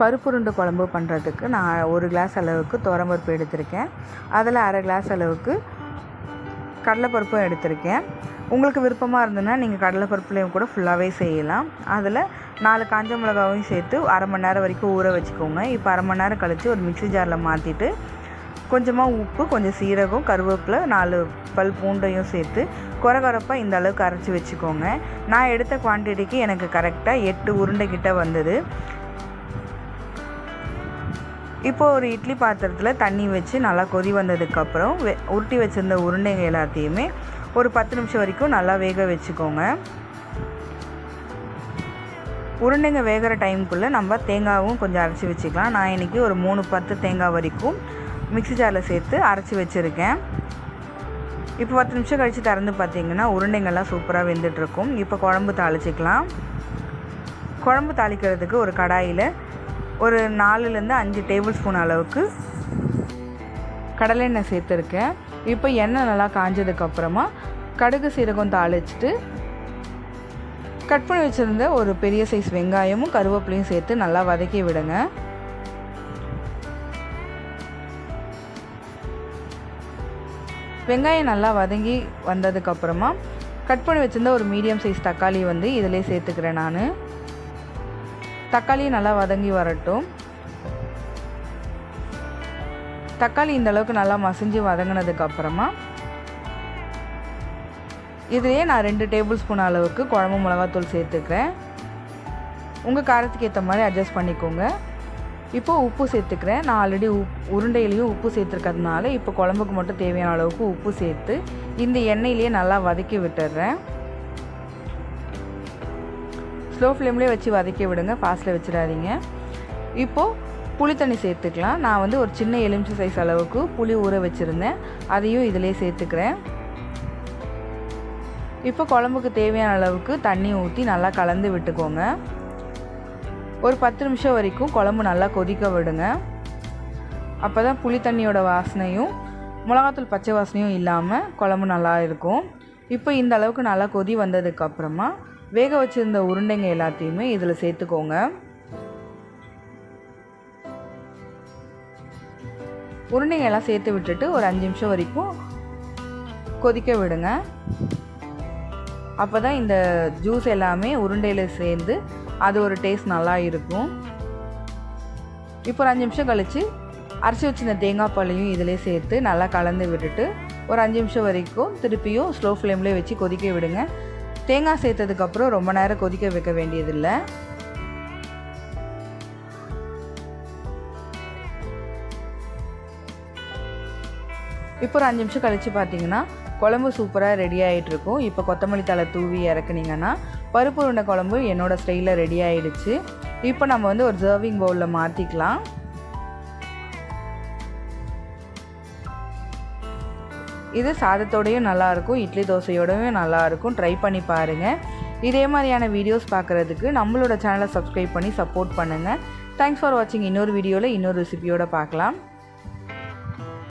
பருப்புருண்டு குழம்பு பண்ணுறதுக்கு நான் ஒரு கிளாஸ் அளவுக்கு துவரம்பருப்பு எடுத்திருக்கேன். அதில் அரை கிளாஸ் அளவுக்கு கடலைப்பருப்பும் எடுத்திருக்கேன். உங்களுக்கு விருப்பமாக இருந்ததுன்னா நீங்கள் கடலைப்பருப்புலேயும் கூட ஃபுல்லாகவே செய்யலாம். அதில் நாலு காஞ்ச மிளகாவையும் சேர்த்து அரை மணி நேரம் வரைக்கும் ஊற வச்சுக்கோங்க. இப்போ அரை மணி நேரம் கழித்து ஒரு மிக்ஸி ஜாரில் மாற்றிட்டு கொஞ்சமாக உப்பு கொஞ்சம் சீரகம் கருவேப்பிலை நாலு பல் பூண்டையும் சேர்த்து குறகுறப்பாக இந்த அளவுக்கு அரைச்சி வச்சுக்கோங்க. நான் எடுத்த குவான்டிட்டிக்கு எனக்கு கரெக்டாக எட்டு உருண்டை கிட்ட வந்தது. இப்போ ஒரு இட்லி பாத்திரத்தில் தண்ணி வச்சு நல்லா கொதி வந்ததுக்கப்புறம் வெ உருட்டி வச்சுருந்த உருண்டைங்க எல்லாத்தையுமே ஒரு பத்து நிமிஷம் வரைக்கும் நல்லா வேக வச்சுக்கோங்க. உருண்டைங்க வேகிற டைமுக்குள்ளே நம்ம தேங்காவும் கொஞ்சம் அரைச்சி வச்சுக்கலாம். நான் இன்றைக்கி ஒரு மூணு பத்து தேங்காய் வரைக்கும் மிக்ஸி ஜாரில் சேர்த்து அரைச்சி வச்சுருக்கேன். இப்போ பத்து நிமிஷம் கழித்து திறந்து பார்த்தீங்கன்னா உருண்டைங்கள்லாம் சூப்பராக வெந்துட்டுருக்கும் இப்போ குழம்பு தாளிச்சிக்கலாம். குழம்பு தாளிக்கிறதுக்கு ஒரு கடாயில் ஒரு நாலுலேருந்து அஞ்சு டேபிள் ஸ்பூன் அளவுக்கு கடலெண்ணெய் சேர்த்துருக்கேன். இப்போ எண்ணெய் நல்லா காஞ்சதுக்கப்புறமா கடுகு சீரகம் தாளிச்சிட்டு கட் பண்ணி வச்சுருந்த ஒரு பெரிய சைஸ் வெங்காயமும் கருவேப்பிலையும் சேர்த்து நல்லா வதக்கி விடுங்க. வெங்காயம் நல்லா வதங்கி வந்ததுக்கப்புறமா கட் பண்ணி வச்சுருந்த ஒரு மீடியம் சைஸ் தக்காளி வந்து இதிலே சேர்த்துக்கிறேன் நான். தக்காளி நல்லா வதங்கி வரட்டும். தக்காளி இந்த அளவுக்கு நல்லா மசிஞ்சு வதங்கினதுக்கு அப்புறமா இதுலேயே நான் ரெண்டு டேபிள் ஸ்பூன் அளவுக்கு குழம்பு மிளகாத்தூள் சேர்த்துக்கிறேன். உங்கள் காரத்துக்கு ஏற்ற மாதிரி அட்ஜஸ்ட் பண்ணிக்கோங்க. இப்போது உப்பு சேர்த்துக்கிறேன். நான் ஆல்ரெடி உப் உருண்டையிலையும் உப்பு சேர்த்துருக்கிறதுனால இப்போ குழம்புக்கு மட்டும் தேவையான அளவுக்கு உப்பு சேர்த்து இந்த எண்ணெயிலேயே நல்லா வதக்கி விட்டுடுறேன் ஸ்லோ ஃப்ளேம்லேயே வச்சு வதக்கி விடுங்க. ஃபாஸ்ட்டில் வச்சிடாதீங்க. இப்போது புளி தண்ணி சேர்த்துக்கலாம். நான் வந்து ஒரு சின்ன எலுமிச்சை சைஸ் அளவுக்கு புளி ஊற வச்சுருந்தேன். அதையும் இதிலே சேர்த்துக்கிறேன். இப்போ குழம்புக்கு தேவையான அளவுக்கு தண்ணி ஊற்றி நல்லா கலந்து விட்டுக்கோங்க. ஒரு பத்து நிமிஷம் வரைக்கும் குழம்பு நல்லா கொதிக்க விடுங்க. அப்போ தான் புளி தண்ணியோட வாசனையும் மிளகாத்தூள் பச்சை வாசனையும் இல்லாமல் குழம்பு நல்லா இருக்கும். இப்போ இந்த அளவுக்கு நல்லா கொதி வந்ததுக்கப்புறமா வேக வச்சுருந்த உருண்டைங்க எல்லாத்தையுமே இதில் சேர்த்துக்கோங்க. உருண்டைங்க எல்லாம் சேர்த்து விட்டுட்டு ஒரு அஞ்சு நிமிஷம் வரைக்கும் கொதிக்க விடுங்க. அப்போ தான் இந்த ஜூஸ் எல்லாமே உருண்டையில் சேர்ந்து அது ஒரு டேஸ்ட் நல்லா இருக்கும். இப்போ ஒரு அஞ்சு நிமிஷம் கழித்து அரைச்சி வச்சிருந்த தேங்காய் பாலையும் இதிலே சேர்த்து நல்லா கலந்து விட்டுட்டு ஒரு அஞ்சு நிமிஷம் வரைக்கும் திருப்பியும் ஸ்லோ ஃப்ளேம்லேயே வச்சு கொதிக்க விடுங்க. தேங்காய் சேர்த்ததுக்கப்புறம் ரொம்ப நேரம் கொதிக்க வைக்க வேண்டியதில்லை. இப்போ ஒரு அஞ்சு நிமிஷம் கழித்து பார்த்தீங்கன்னா குழம்பு சூப்பராக ரெடி ஆகிட்டுருக்கும் இப்போ கொத்தமல்லி தலை தூவி இறக்குனீங்கன்னா பருப்பு உருண்டை குழம்பு என்னோடய ஸ்டைலில் ரெடி ஆகிடுச்சு இப்போ நம்ம வந்து ஒரு சர்விங் பவுலில் மாற்றிக்கலாம் இது சாதத்தோடையும் நல்லாயிருக்கும் இட்லி தோசையோடவும் நல்லாயிருக்கும். ட்ரை பண்ணி பாருங்கள் இதே மாதிரியான வீடியோஸ் பார்க்குறதுக்கு நம்மளோட சேனலை சப்ஸ்கிரைப் பண்ணி சப்போர்ட் பண்ணுங்கள் தேங்க்ஸ் ஃபார் வாட்சிங் இன்னொரு வீடியோவில் இன்னொரு ரெசிபியோடு பார்க்கலாம்.